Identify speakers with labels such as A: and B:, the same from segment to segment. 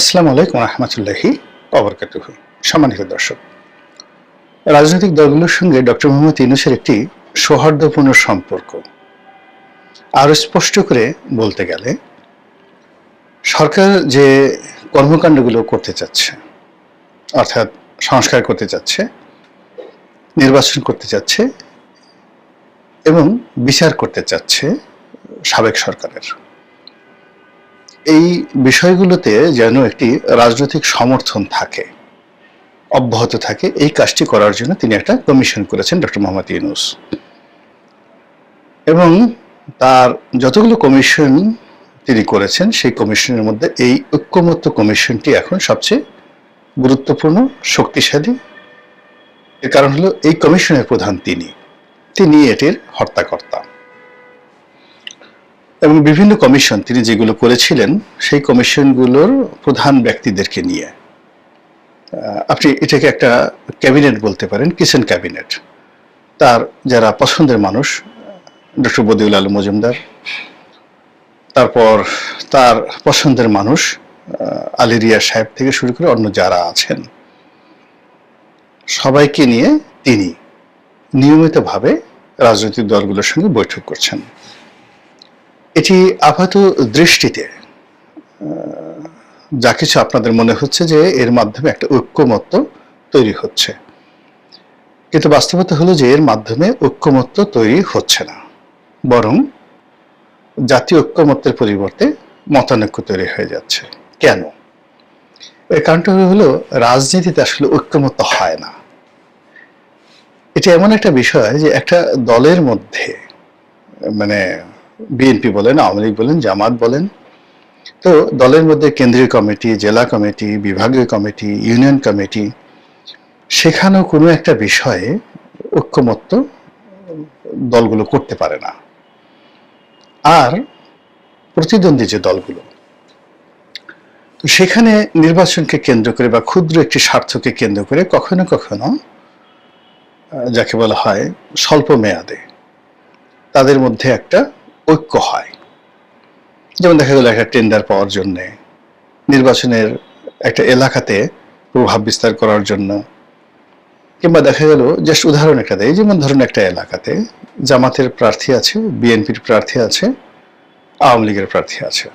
A: আসসালামু আলাইকুম রহমতুল্লাহি অবরকাতুহ সম্মানিত দর্শক, রাজনৈতিক দলগুলোর সঙ্গে ডক্টর মোহাম্মদ ইউনুসের একটি সৌহার্দ্যপূর্ণ সম্পর্ক। আরও স্পষ্ট করে বলতে গেলে, সরকার যে কর্মকাণ্ডগুলো করতে চাচ্ছে, অর্থাৎ সংস্কার করতে চাচ্ছে, নির্বাচন করতে চাচ্ছে এবং বিচার করতে চাচ্ছে সাবেক সরকারের এই বিষয়গুলোতে যেন একটি রাজনৈতিক সমর্থন থাকে, অব্যাহত থাকে, এই কাজটি করার জন্য তিনি একটা কমিশন করেছেন ডক্টর মোহাম্মদ ইউনুস। এবং তার যতগুলো কমিশন তিনি করেছেন, সেই কমিশনের মধ্যে এই ঐক্যমত্য কমিশনটি এখন সবচেয়ে গুরুত্বপূর্ণ, শক্তিশালী। এর কারণ হলো এই কমিশনের প্রধান তিনি। তিনি এটির হর্তাকর্তা। এবং বিভিন্ন কমিশন তিনি যেগুলো করেছিলেন সেই কমিশনগুলোর প্রধান ব্যক্তিদেরকে নিয়ে। আপনি এটাকে একটা ক্যাবিনেট বলতে পারেন কিচেন ক্যাবিনেট। তার যারা পছন্দের মানুষ ডক্টর বদিউল আলম মজুমদার তারপর তার পছন্দের মানুষ আহ, আলী রিয়া সাহেব থেকে শুরু করে অন্য যারা আছেন সবাইকে নিয়ে তিনি নিয়মিতভাবে রাজনৈতিক দলগুলোর সঙ্গে বৈঠক করছেন। এটি আপাত দৃষ্টিতে যা কিছু আপনাদের মনে হচ্ছে যে এর মাধ্যমে একটা ঐক্যমত্য তৈরি হচ্ছে। কিন্তু বাস্তবতা হলো যে এর মাধ্যমে ঐক্যমত্য তৈরি হচ্ছে না, বরং জাতীয় ঐক্যমত্যের পরিবর্তে মতানৈক্য তৈরি হয়ে যাচ্ছে। কেন? এর কারণটা হলো রাজনীতিতে আসলে ঐক্যমত্য হয় না। এটা এমন একটা বিষয় যে একটা দলের মধ্যে মানে বিএনপি বলেন, আওয়ামী লীগ বলেন, জামাত বলেন। তো দলের মধ্যে কেন্দ্রীয় কমিটি, জেলা কমিটি, বিভাগীয় কমিটি, ইউনিয়ন কমিটি, সেখানেও কোনো একটা বিষয়ে ঐক্যমত্য দলগুলো করতে পারে না। আর প্রতিদ্বন্দ্বী যে দলগুলো, তো সেখানে নির্বাচনকে কেন্দ্র করে বা ক্ষুদ্র একটি স্বার্থকে কেন্দ্র করে কখনো কখনো যাকে বলা হয় স্বল্প মেয়াদে, তাদের মধ্যে একটা ঐক্য হয়। যেমন দেখা গেল একটা টেন্ডার পাওয়ার জন্য, নির্বাচনের একটা এলাকাতে প্রভাব বিস্তার করার জন্য। কিংবা দেখা গেল জাস্ট উদাহরণ একটা দেয় যেমন ধরুন একটা এলাকাতে জামাতের প্রার্থী আছে, বিএনপির প্রার্থী আছে, আওয়ামী লীগের প্রার্থী আছে।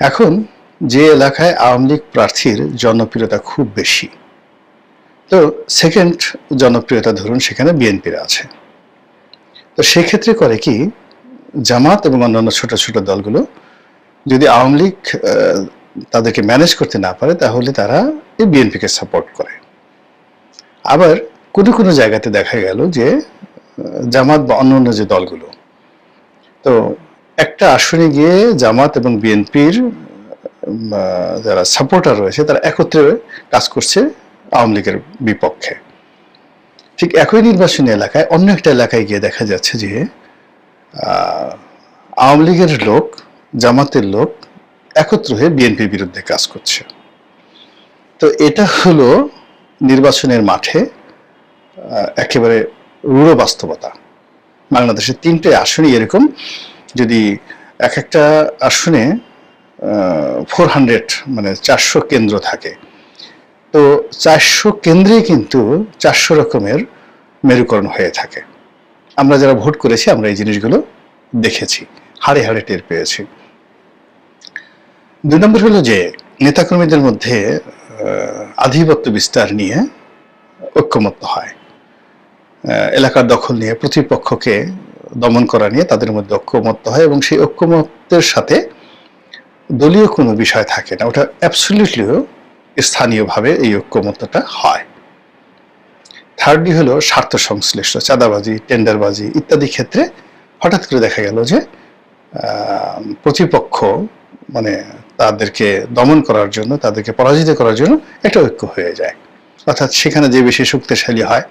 A: এখন যে এলাকায় আওয়ামী লীগ প্রার্থীর জনপ্রিয়তা খুব বেশি, তো সেকেন্ড জনপ্রিয়তা ধরুন সেখানে বিএনপির আছে। তো সেক্ষেত্রে করে কি জামাত এবং অন্যান্য ছোট ছোট দলগুলো যদি আওয়ামী লীগ তাদেরকে ম্যানেজ করতে না পারে, তাহলে তারা এই বিএনপিকে সাপোর্ট করে। আবার কোনো কোনো জায়গাতে দেখা গেল যে জামাত বা অন্য অন্য যে দলগুলো, তো একটা আসনে গিয়ে জামাত এবং বিএনপির যারা সাপোর্টার রয়েছে, তারা একত্রে কাজ করছে আওয়ামী লীগের বিপক্ষে। ঠিক একই নির্বাচনী এলাকায় অন্য একটা এলাকায় গিয়ে দেখা যাচ্ছে যে আওয়ামী লীগের লোক, জামাতের লোক একত্র হয়ে বিএনপির বিরুদ্ধে কাজ করছে। তো এটা হলো নির্বাচনের মাঠে একেবারে রূঢ় বাস্তবতা। বাংলাদেশের তিনটে আসনই এরকম, যদি এক একটা আসনে ফোর হান্ড্রেড মানে চারশো কেন্দ্র থাকে। তো চারশো কেন্দ্রে কিন্তু চারশো রকমের মেরুকরণ হয়ে থাকে। আমরা যারা ভোট করেছি, আমরা এই জিনিসগুলো দেখেছি, হাড়ে হাড়ে টের পেয়েছি। দুই নম্বর হলো যে, নেতাকর্মীদের মধ্যে আধিপত্য বিস্তার নিয়ে ঐক্যমত্য হয়। এলাকার দখল নিয়ে, প্রতিপক্ষকে দমন করা নিয়ে তাদের মধ্যে ঐক্যমত্য হয় এবং সেই ঐক্যমত্যের সাথে দলীয় কোনো বিষয় থাকে না। ওটা অ্যাবসলিউটলিও স্থানীয়ভাবে এই ঐক্যমত্যটা হয়। থার্ডলি হলো স্বার্থ সংশ্লিষ্ট, চাঁদাবাজি, টেন্ডারবাজি ইত্যাদি ক্ষেত্রে হঠাৎ করে দেখা গেল যে প্রতিপক্ষ মানে তাদেরকে দমন করার জন্য, তাদেরকে পরাজিত করার জন্য এটা ঐক্য হয়ে যায়। অর্থাৎ সেখানে যে বেশি শক্তিশালী হয়,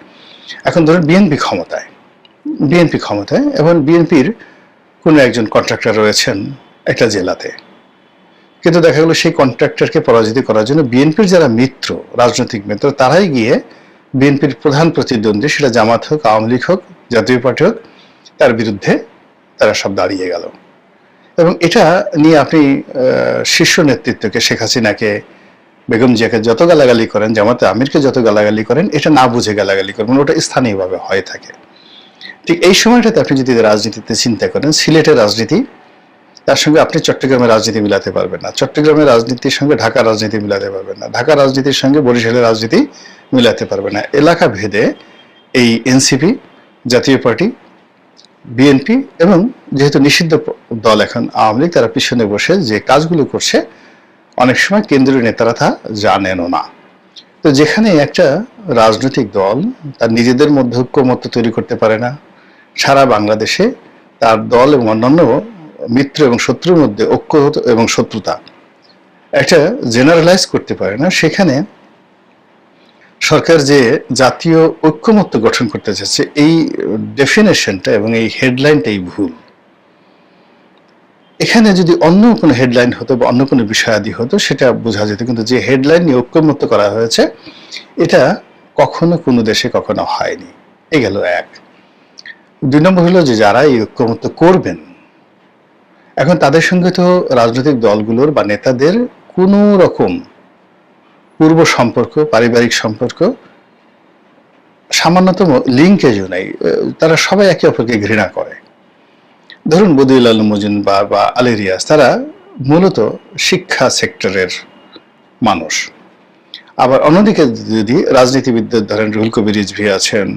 A: এখন ধরুন বিএনপি ক্ষমতায়। বিএনপি ক্ষমতায় এবং বিএনপির কোনো একজন কন্ট্রাক্টর রয়েছেন একটা জেলাতে। কিন্তু দেখা গেলো সেই কন্ট্রাক্টরকে পরাজিত করার জন্য বিএনপির যারা মিত্র, রাজনৈতিক মিত্র, তারাই গিয়ে বিএনপির প্রধান প্রতিদ্বন্দ্বী, সেটা জামাত হোক, আওয়ামী লীগ হোক, জাতীয় পার্টি হোক, তার বিরুদ্ধে তারা সব দাঁড়িয়ে গেল। এবং এটা নিয়ে আপনি শীর্ষ নেতৃত্বকে শেখ হাসিনাকে, বেগম জিয়াকে যত গালাগালি করেন, জামাতে আমিরকে যত গালাগালি করেন, এটা না বুঝে গালাগালি করেন মানে ওটা স্থানীয়ভাবে হয়ে থাকে। ঠিক এই সময়টাতে আপনি যদি রাজনীতিতে চিন্তা করেন, সিলেটের রাজনীতি তার সঙ্গে আপনি চট্টগ্রামের রাজনীতি মিলাতে পারবেন না। চট্টগ্রামের রাজনীতির সঙ্গে ঢাকার রাজনীতি মিলাতে পারবেন না। ঢাকার রাজনীতির সঙ্গে বরিশালের রাজনীতি মিলাতে পারবেন না। এলাকা ভেদে এই এনসিপি, জাতীয় পার্টি, বিএনপি এবং যেহেতু নিষিদ্ধ দল এখন আওয়ামী লীগ, তারা পিছনে বসে যে কাজগুলো করছে, অনেক সময় কেন্দ্রীয় নেতারা তা জানেনও না। তো যেখানে একটা রাজনৈতিক দল তার নিজেদের মধ্যে ঐক্যমত্য তৈরি করতে পারে না, সারা বাংলাদেশে তার দল এবং অন্যান্য মিত্র এবং শত্রুর মধ্যে ঐক্য এবং শত্রুতা। একটা জেনারেলাইজ করতে পারে না। সেখানে সরকার যে জাতীয় ঐক্যমত্য গঠন করতে চাচ্ছে, এই ডেফিনেশনটা এবং এই হেডলাইনটাই ভুল। এখানে যদি অন্য কোনো হেডলাইন হতো বা অন্য কোনো বিষয়াদি হতো, সেটা বোঝা যেত। কিন্তু যে হেডলাইন নিয়ে ঐক্যমত্য করা হয়েছে, এটা কখনো কোনো দেশে কখনো হয়নি। এ গেল এক। দুই নম্বর হলো যে যারা এই ঐক্যমত্য করবেন এখন তাদের সঙ্গে তো রাজনৈতিক দলগুলোর বা নেতাদের কোনো রকম পূর্ব সম্পর্ক, পারিবারিক সম্পর্ক সামান্যতম লিঙ্কেজও নাই। তারা সবাই একে অপরকে ঘৃণা করে। ধরুন বদিউল আলম মজুমদার বা আলী রিয়াজ, তারা মূলত শিক্ষা সেক্টরের মানুষ। আবার অন্যদিকে যদি রাজনীতিবিদদের ধরেন রুহুল কবির রিজভি আছেন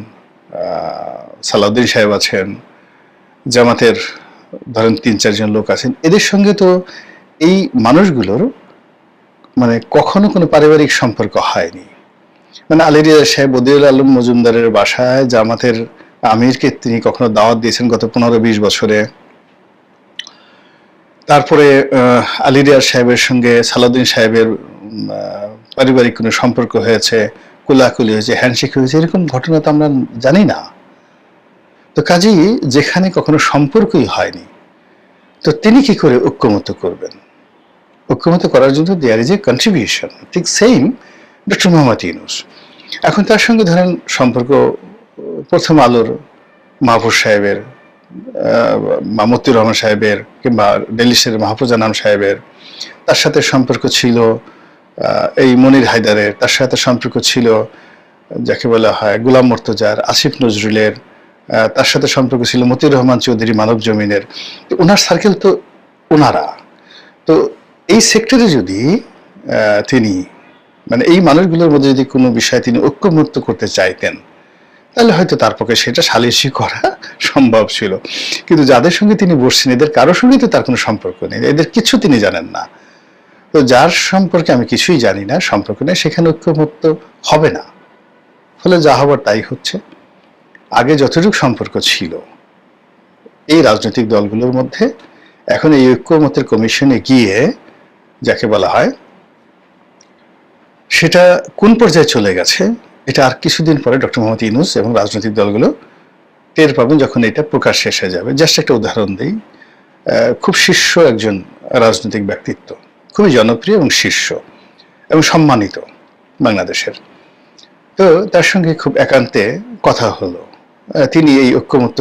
A: সালাউদ্দিন সাহেব আছেন, জামাতের ধরেন তিন চারজন লোক আছেন এদের সঙ্গে তো এই মানুষগুলোর মানে কখনো কোনো পারিবারিক সম্পর্ক হয়নি। মানে আলিরিয়া সাহেব বদিউল আলম মজুমদারের বাসায় জামাতের আমিরকে তিনি কখনো দাওয়াত দিয়েছেন গত পনেরো বিশ বছরে। তারপরে আহ, আলিরিয়া সাহেবের সঙ্গে সালাউদ্দিন সাহেবের পারিবারিক কোনো সম্পর্ক হয়েছে কুলাকুলি হয়েছে হ্যান্ডশেক হয়েছে এরকম ঘটনা তো আমরা জানি না। তো কাজেই যেখানে কখনো সম্পর্কই হয়নি, তো তিনি কি করে ঐক্যমত করবেন? ঐক্যমত করার জন্য দেয়ার ইজ এ কন্ট্রিবিউশন ঠিক সেম ডক্টর মোহাম্মদ ইউনুস। এখন তার সঙ্গে ধরেন সম্পর্ক, প্রথম আলোর মাহফুজ সাহেবের মামুতুর রহমান সাহেবের কিংবা ডেলিসের মাহফুজ আনাম সাহেবের, তার সাথে সম্পর্ক ছিল এই মনির হায়দারের, তার সাথে সম্পর্ক ছিল, যাকে বলা হয় গুলাম মর্তজার, আসিফ নজরুলের তার সাথে সম্পর্ক ছিল মতিউর রহমান চৌধুরী মানব জমিনের। ওনার সার্কেল তো ওনারা। তো এই সেক্টরে যদি তিনি মানে এই মানুষগুলোর মধ্যে যদি কোনো বিষয়ে তিনি ঐক্যমুক্ত করতে চাইতেন, তাহলে হয়তো তার পক্ষে সেটা সালিশি করা সম্ভব ছিল। কিন্তু যাদের সঙ্গে তিনি বসছেন, এদের কারোর সঙ্গে তো তার কোনো সম্পর্ক নেই, এদের কিছু তিনি জানেন না। তো যার সম্পর্কে আমি কিছুই জানি না, সম্পর্ক নেই, সেখানে ঐক্যমুক্ত হবে না। ফলে যা হবার তাই হচ্ছে। আগে যতটুকু সম্পর্ক ছিল, এই রাজনৈতিক দলগুলোর মধ্যে এখন এই ঐক্যমতের কমিশনে গিয়ে যাকে বলা হয়, সেটা কোন পর্যায়ে চলে গেছে, এটা আর কিছুদিন পরে ডক্টর মোহাম্মদ ইনুস এবং রাজনৈতিক দলগুলো টের পাবেন যখন এটা প্রকাশ হয়ে যাবে। জাস্ট একটা উদাহরণ দিই খুব শীর্ষ একজন রাজনৈতিক ব্যক্তিত্ব, খুবই জনপ্রিয় এবং শীর্ষ এবং সম্মানিত বাংলাদেশের। তো তার সঙ্গে খুব একান্তে কথা হলো। তিনি এই ঐক্যমত্য